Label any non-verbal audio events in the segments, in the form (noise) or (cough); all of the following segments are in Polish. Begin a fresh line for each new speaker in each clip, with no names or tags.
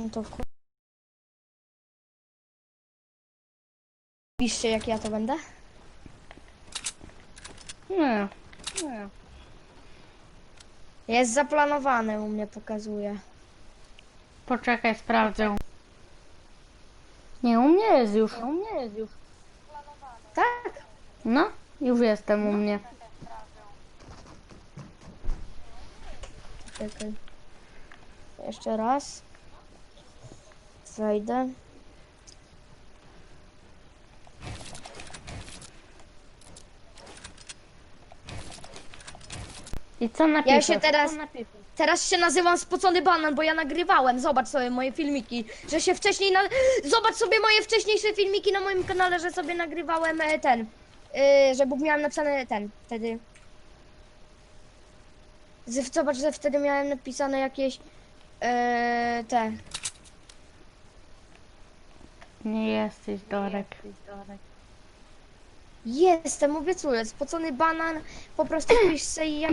No to ku... Piszcie jak ja to będę?
Nie. Nie.
Jest zaplanowane u mnie pokazuje.
Poczekaj, sprawdzę. Nie, u mnie jest już. U mnie jest już.
Tak?
No, już jestem u mnie.
Czekaj. Jeszcze raz. Wejdę.
I co napisać?
się teraz- Teraz się nazywam Spocony Banan, bo ja nagrywałem. Zobacz sobie moje filmiki, że się wcześniej na... Zobacz sobie moje wcześniejsze filmiki na moim kanale, że sobie nagrywałem e, ten. Yy, że bo miałem napisane ten, wtedy. Zobacz, że wtedy miałem napisane jakieś e, te.
Nie jesteś Dorek.
Jestem, obiecuję, spocony banan, po prostu pisz sobie i jak...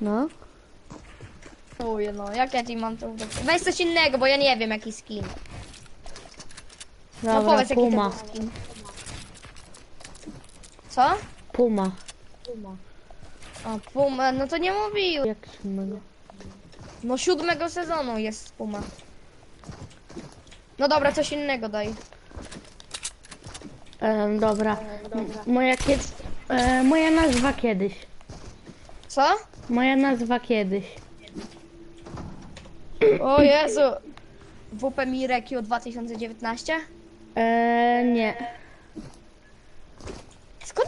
No.
Uje, no, jak ja ci mam to udać? Weź coś innego, bo ja nie wiem jaki skin. No
Dobra,
powiedz jaki to skin. Co?
Puma.
O, Puma, no to nie mówił.
Jak myli?
No siódmego sezonu jest Puma. No dobra, coś innego daj.
Em, dobra. M- Moja, e, moja nazwa kiedyś.
Co?
Moja nazwa kiedyś.
O Jezu. WP Mirekio 2019?
E, nie.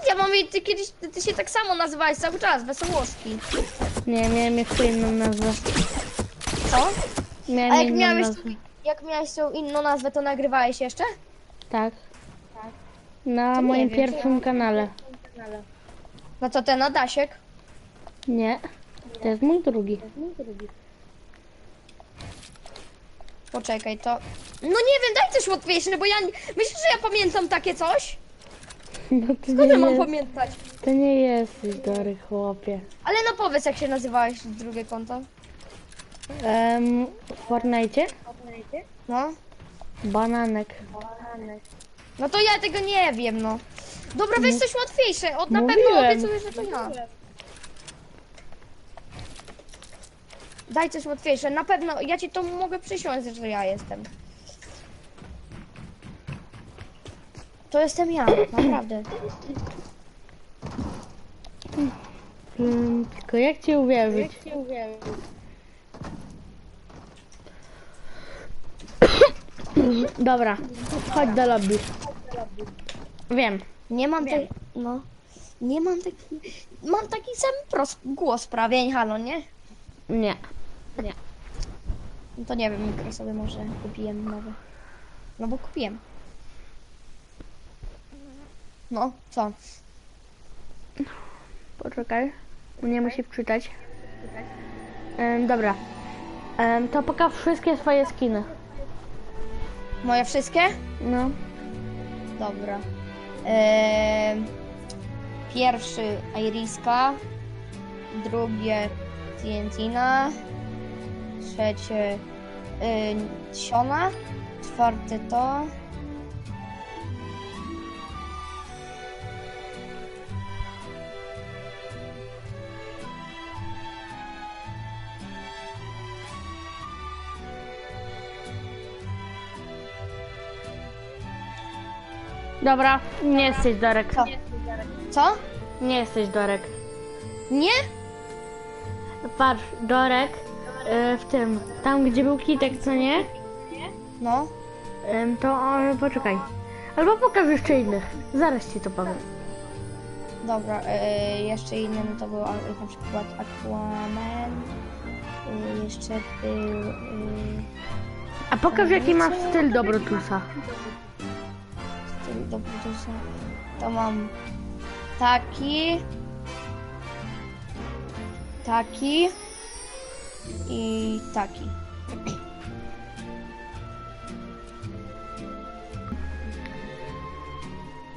Ja mam ty kiedyś, ty, ty się tak samo nazywałeś cały czas, Wesołowski.
Nie, miałem jeszcze inną nazwę.
Co?
Miałem
A jak
inną
miałeś,
nazwę.
jak miałeś tą inną nazwę, to nagrywałeś jeszcze?
Tak. Na
To nie
moim
wiem,
pierwszym kanale.
No to ten Adasiek.
Nie. To jest mój drugi.
Poczekaj, to... No nie wiem, daj coś łatwiejsze, bo ja... Myślisz, że ja pamiętam takie coś?
No to
Skąd ja
nie,
mam
jest,
pamiętać?
to nie jesteś Dory, chłopie.
Ale no powiedz, jak się nazywałeś drugie konto.
Um, w Fortnite?
No.
Bananek.
No to ja tego nie wiem, no. Dobra, weź coś łatwiejsze. Od na pewno
Mówiłem.
obiecuję, że to ja. Daj coś łatwiejsze. Na pewno, ja ci to mogę przysiąść, że ja jestem. To jestem ja, naprawdę.
Um, tylko jak ci uwierzyć? Dobra, chodź do lobby. Wiem.
Nie mam tej, no. Nie mam taki, mam taki sam prost głos prawie, halo, nie?
Nie.
No to nie wiem, mikro sobie może kupiłem nowe. No bo kupiłem. No, co?
Poczekaj. Nie musi wczytać. Em, dobra. Em, to pokaż wszystkie swoje skiny.
Moje wszystkie?
No.
Dobra. Eee, pierwszy Iriska, drugie Tientina, trzecie yy, Siona, czwarte to.
Dobra, nie jesteś Dorek.
Co? Co?
Nie jesteś Dorek.
Nie?
Patrz, Dorek e, w tym, tam gdzie był kitek, co nie?
No.
To e, poczekaj. Albo pokaż jeszcze innych. Zaraz ci to powiem.
Dobra, e, jeszcze inny no to był a, na przykład Aquaman. E, jeszcze był. E,
A pokaż jaki masz styl Dobrotusa.
Styl do Brutusa. To mam taki. Taki. I taki.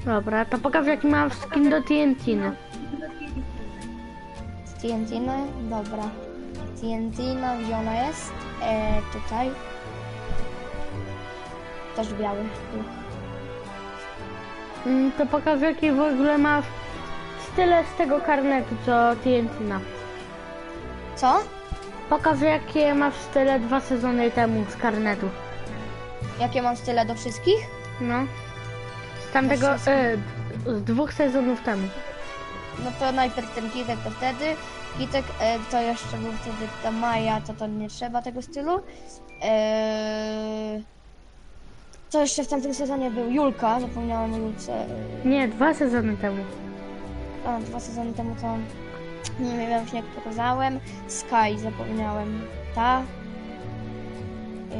Dobra, to pokaż jaki mam skin do TNT. -ny.
Z TNT, no, dobra. TNT, no, gdzie ona jest? E, tutaj. Też biały.
Mm, To pokaż jaki w ogóle masz style z tego karnetu, co TNT. -na.
Co?
Pokaż jakie masz style dwa sezony temu z karnetu.
Jakie mam style do wszystkich?
No. Z tamtego, e, z dwóch sezonów temu.
No to najpierw ten Kitek to wtedy. Kitek e, to jeszcze był wtedy ta Maja, to to nie trzeba tego stylu. E, co jeszcze w tamtym sezonie był? Julka, zapomniałem o Julce.
Nie, dwa sezony temu.
A, dwa sezony temu to nie wiem, już nie pokazałem. Sky zapomniałem. Ta. Yy...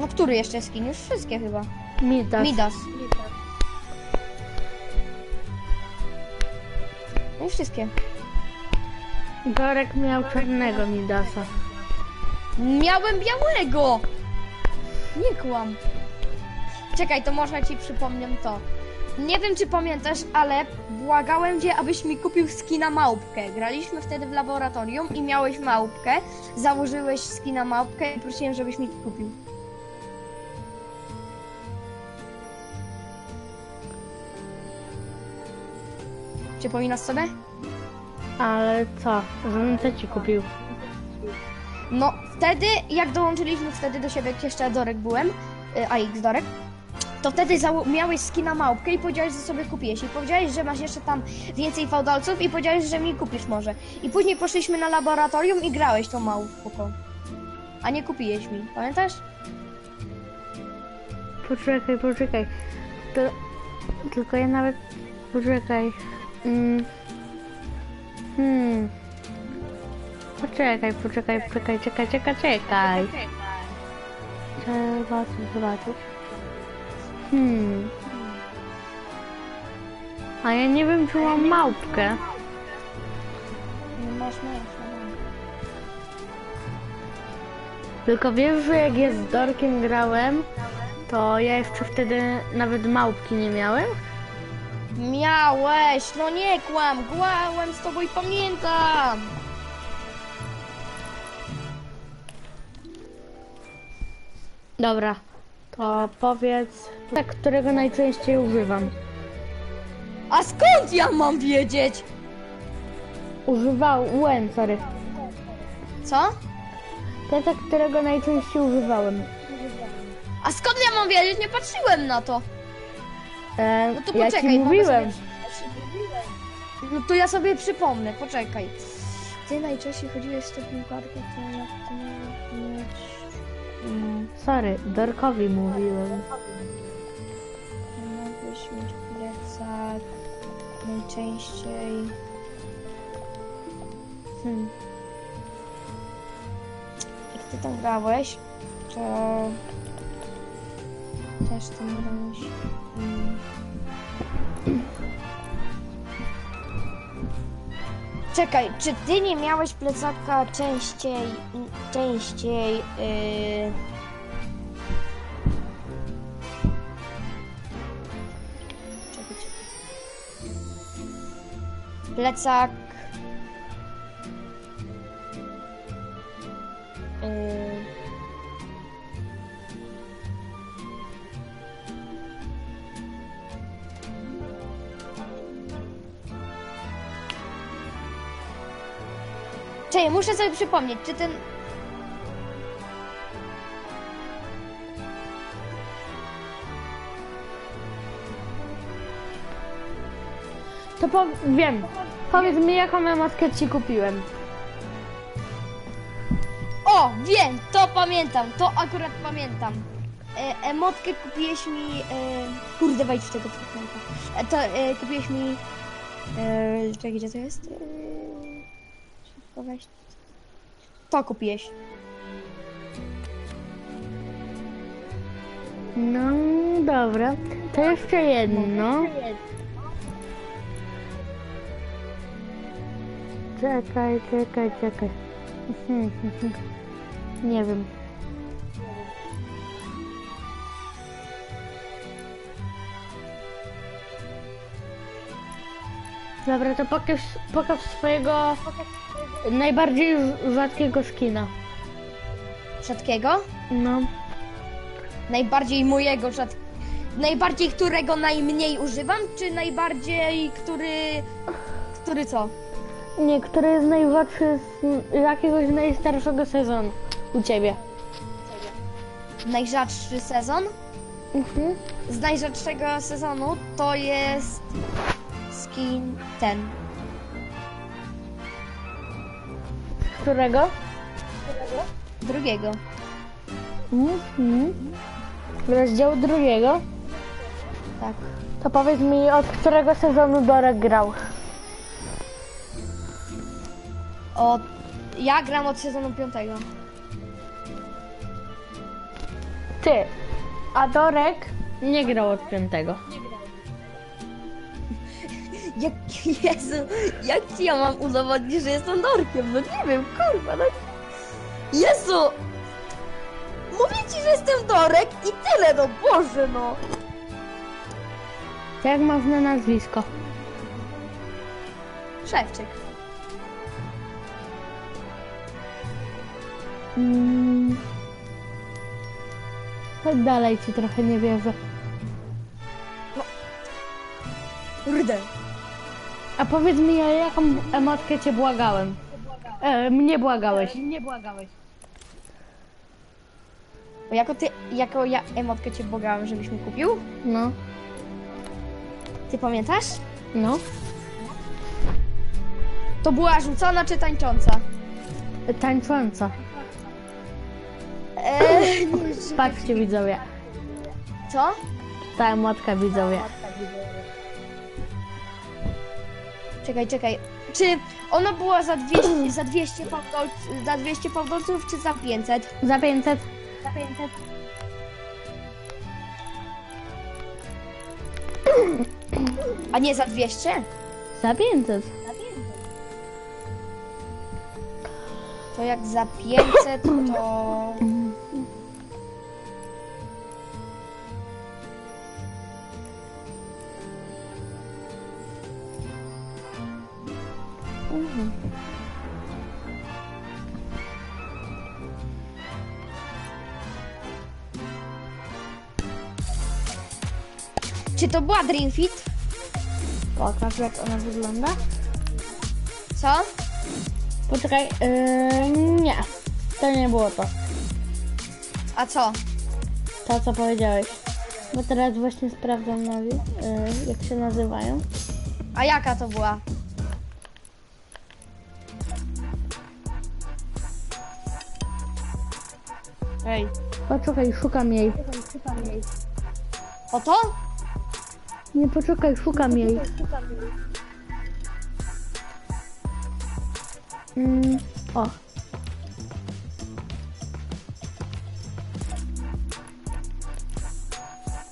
No który jeszcze skin? Już wszystkie chyba.
Midas.
Midas. No i wszystkie.
Gorek miał czarnego Midasa.
Miałem białego! Nie kłam. Czekaj, to można ci przypomnę to. Nie wiem, czy pamiętasz, ale błagałem cię, abyś mi kupił skina małpkę. Graliśmy wtedy w laboratorium i miałeś małpkę. Założyłeś skina małpkę i prosiłem, żebyś mi kupił. Przypominasz sobie?
Ale co? Żebym co ci kupił?
No, wtedy, jak dołączyliśmy wtedy do siebie, jak jeszcze Dorek byłem, y, AX Dorek, to wtedy miałeś skina małpkę i powiedziałeś, że sobie kupiłeś. I powiedziałeś, że masz jeszcze tam więcej fałdolców i powiedziałeś, że mi kupisz może. I później poszliśmy na laboratorium i grałeś tą małpką. A nie kupiłeś mi, pamiętasz?
Poczekaj, poczekaj. To... Tylko ja nawet... Poczekaj. Mm. Hmm. Poczekaj, poczekaj, poczekaj, czekaj, czekaj, czekaj. Trzeba coś zobaczyć. Hmm. A ja nie wiem, czy mam małpkę.
Nie masz małpkę.
Tylko wiesz, że jak ja z Dorkiem grałem, to ja jeszcze wtedy nawet małpki nie miałem?
Miałeś, no nie kłam, głałem z tobą i pamiętam.
Dobra, to powiedz, tak, którego najczęściej używam.
A skąd ja mam wiedzieć?
Używałem, sorry.
Co?
Plecak, którego najczęściej używałem.
A skąd ja mam wiedzieć? Nie patrzyłem na to.
E,
No to
ja
poczekaj,
ci mówiłem.
Sobie... No to ja sobie przypomnę, poczekaj. Ty najczęściej chodziłeś z tą piłkarką, to jak to mieć... Mm,
Sorry, Dorkowi mówiłem.
mogłeś mieć plecak najczęściej... Hmm. Jak ty tam grałeś, to... Też tam grałeś. Hmm. Czekaj, czy ty nie miałeś plecaka częściej, częściej, yy... Plecak... Yy... Czekaj, muszę sobie przypomnieć, czy ten...
To po, wiem. Powiedz mi, jaką emotkę ci kupiłem.
O, wiem, to pamiętam, to akurat pamiętam. E, emotkę kupiłeś mi... E, kurde, wejdź w tego Fortnite'a. E, to e, kupiłeś mi... E, czekaj, gdzie to jest? E, szybko weź. To kupiłeś.
No, dobra. To jeszcze jedno. Czekaj, czekaj, czekaj. (laughs) Nie wiem. Dobra, to pokaż, pokaż swojego najbardziej rzadkiego skina.
Rzadkiego?
No.
Najbardziej mojego rzadkiego. Najbardziej którego najmniej używam, czy najbardziej który... Który co?
Nie, który jest najrzadszy z jakiegoś najstarszego sezonu u ciebie.
Najrzadszy sezon?
Mhm.
Z najrzadszego sezonu to jest skin ten.
Którego?
Drugiego.
Mhm. Rozdziału drugiego.
Tak.
To powiedz mi, od którego sezonu Dorek grał?
Od... Ja gram od sezonu piątego.
Ty. A Dorek nie grał od piątego. (laughs)
Jak, Jezu, jak ci ja mam udowodnić, że jestem dorkiem? No nie wiem, kurwa, no... Jezu! Mówię ci, że jestem dorek i tyle, no Boże, no!
Jak masz na nazwisko?
Szewczyk.
Mm. Chodź dalej, ci trochę nie wierzę.
Kurde.
A powiedz mi, o jaką emotkę cię błagałem? E, mnie błagałeś. Mnie błagałeś.
Bo jako ty, jako ja emotkę cię błagałem, żebyś mi kupił?
No,
Ty pamiętasz?
no.
To była rzucona czy tańcząca?
Tańcząca. Patrzcie widzowie.
co?
Ta emotka widzowie.
Czekaj, czekaj. Czy ona była za 200, (clears throat) za 200 fałdolców, za 200 fałdolców, czy za 500?
Za 500.
Za 500. A nie za 200?
Za 500.
To jak za 500 to... (clears throat) to była Dream Fit?
Pokaż jak ona wygląda.
Co?
Poczekaj, yy, nie. To nie było to.
A co?
To co powiedziałeś. Bo teraz właśnie sprawdzam nawi, yy, jak się nazywają.
A jaka to była? Ej.
Poczekaj, szukam jej.
O to?
Nie, poczekaj, szukam jej. Mm, o,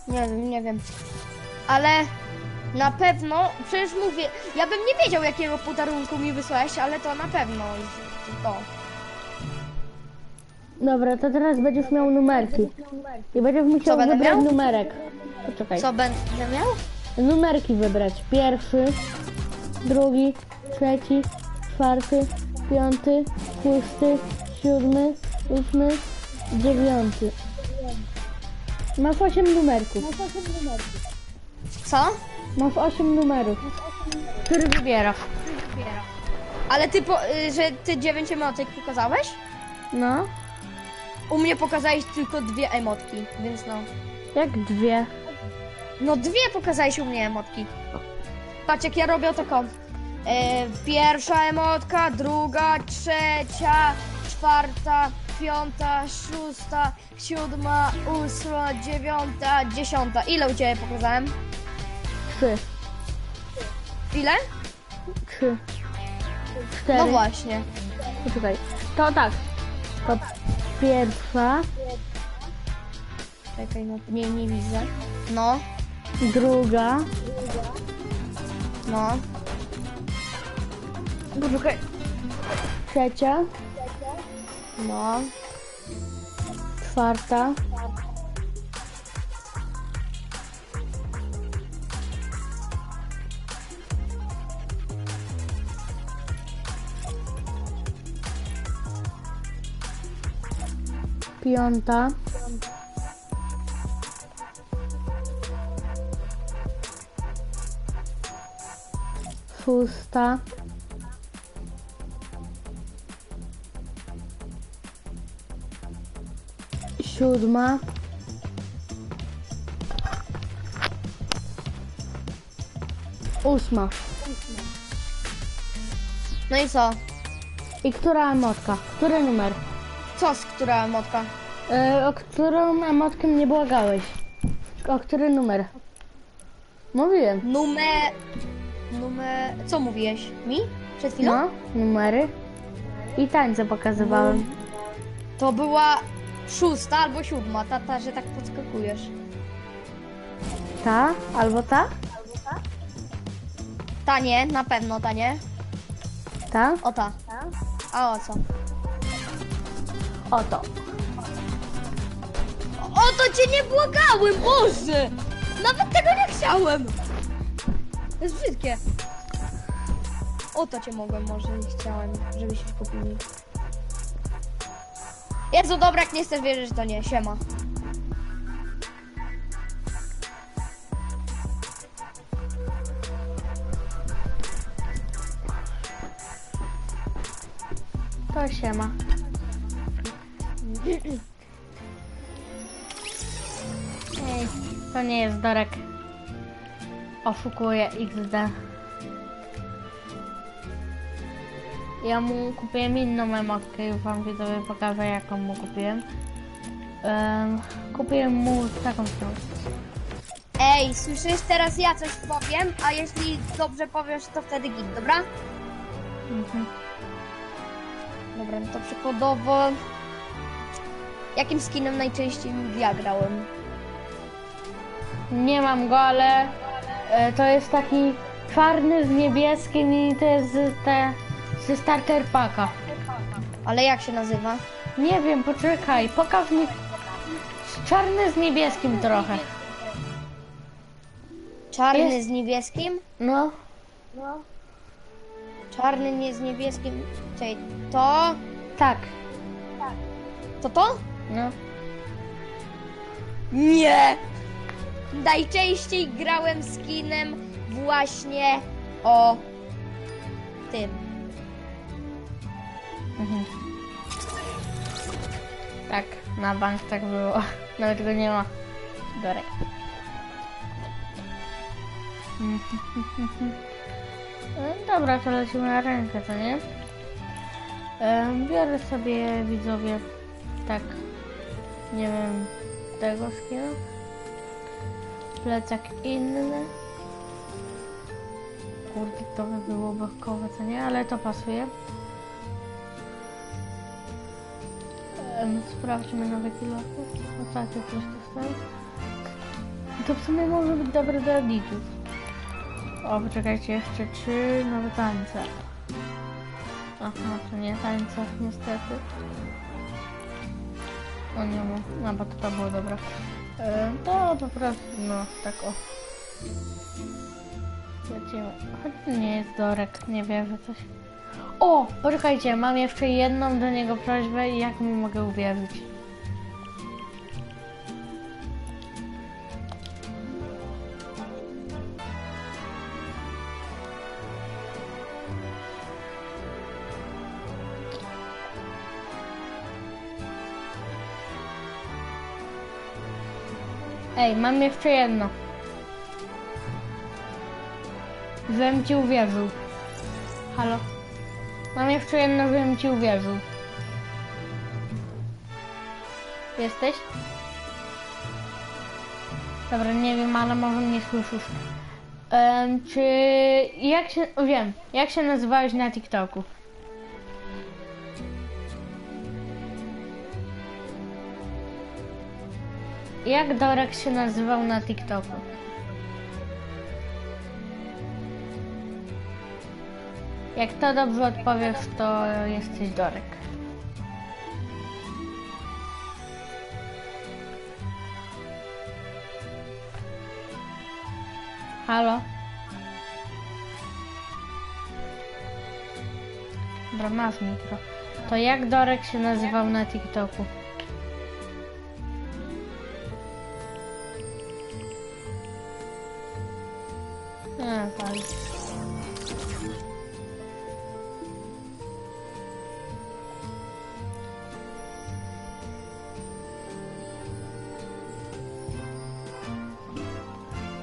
Nie wiem, nie wiem. Ale na pewno, przecież mówię, ja bym nie wiedział jakiego podarunku mi wysłałeś, ale to na pewno jest to.
dobra, to teraz będziesz miał numerki. I będziesz musiał wybrać numerek. Poczekaj.
Co będę miał?
Numerki wybrać. Pierwszy, drugi, trzeci, czwarty, piąty, szósty, siódmy, ósmy, dziewiąty. Masz osiem numerków.
Co?
Masz osiem numerów. Który wybierasz?
Ale ty, po, y, że ty dziewięć emotek pokazałeś?
No,
U mnie pokazałeś tylko dwie emotki, więc no.
jak dwie.
No dwie pokazałeś u mnie emotki. Patrz jak ja robię taką. E, pierwsza emotka, druga, trzecia, czwarta, piąta, szósta, siódma, ósma, dziewiąta, dziesiąta. Ile u Ciebie pokazałem?
Trzy,
Ile?
trzy, cztery.
No właśnie.
Poczekaj. To tak. To pierwsza,
Czekaj, no nie, nie widzę. No,
Druga.
No.
Poczekaj. Trzecia.
No.
Czwarta. Piąta. Szósta. Siódma. Ósma.
No i co?
I która emotka? Który numer?
Co z która emotka?
E, o którą emotkę mnie błagałeś? O który numer? Mówiłem.
Numer... Numer... Co mówiłeś? Mi? Przed chwilą?
No, numery. I tańce pokazywałem.
To była szósta albo siódma, ta, ta, że tak podskakujesz.
Ta albo ta?
Ta nie, na pewno ta nie.
Ta?
O ta. A o co?
Oto.
O to cię nie błagałem, Boże! Nawet tego nie chciałem! To jest brzydkie. O to cię mogłem, może i chciałem, żebyś kupił mi. Jezu, dobra, nie chcesz wierzyć, to nie, siema.
To się ma. Ej, to nie jest Dorek. Oszukuje XD. Ja mu kupiłem inną emotkę, już wam widzowie pokażę jaką mu kupiłem. Em, kupiłem mu taką stronę.
Ej, słyszysz, teraz ja coś powiem, a jeśli dobrze powiesz, to wtedy git, dobra?
Mhm.
Dobra, no to przykładowo... Jakim skinem najczęściej ja grałem?
Nie mam go, ale to jest taki czarny z niebieskim i to jest te ze starter packa.
Ale jak się nazywa?
Nie wiem, poczekaj, pokaż mi czarny z niebieskim trochę.
Czarny
Jest.
z niebieskim?
No,
Czarny nie z niebieskim. Czekaj, to...
tak,
To to?
no.
Nie! Najczęściej grałem skinem właśnie o tym.
Mhm. Tak, na bank tak było. (laughs) Nawet go nie ma. Dorek. E, (laughs) Dobra, to lecimy na rękę, to nie? Biorę sobie widzowie tak, nie wiem, tego skina. Plecak inny. Kurde, to by było bawkowe, co nie? Ale to pasuje. Sprawdźmy nowe kilofy. Ostatnio coś dostałem. To w sumie może być dobre do editów. O, poczekajcie, jeszcze trzy nowe tańce. Aha, to nie tańce, niestety. O nie ma, no bo to, to było dobre. E, to po prostu, no, tak o. Lecimy. Choć to nie jest dorek, nie wierzę coś. O, poczekajcie, mam jeszcze jedną do niego prośbę i jak mu mogę uwierzyć. Ej, mam jeszcze jedno. Żebym ci uwierzył. Halo? Mam jeszcze jedno, żebym ci uwierzył. Jesteś? Dobra, nie wiem, ale może mnie słyszysz. Em, czy... Jak się... Wiem. Jak się nazywałeś na TikToku? Jak Dorek się nazywał na TikToku? Jak to dobrze odpowiesz, to jesteś Dorek. Halo? Dobra, masz mikro. To jak Dorek się nazywał na TikToku? Odpalić.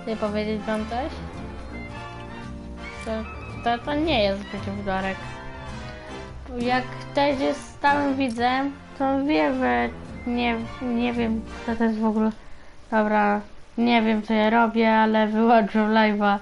Chcę powiedzieć wam coś? To, to, to nie jest wdorek. Jak ktoś jest stałym widzem, to wie, że nie, nie wiem, co to jest w ogóle. Dobra, nie wiem co ja robię, ale wyłączył live'a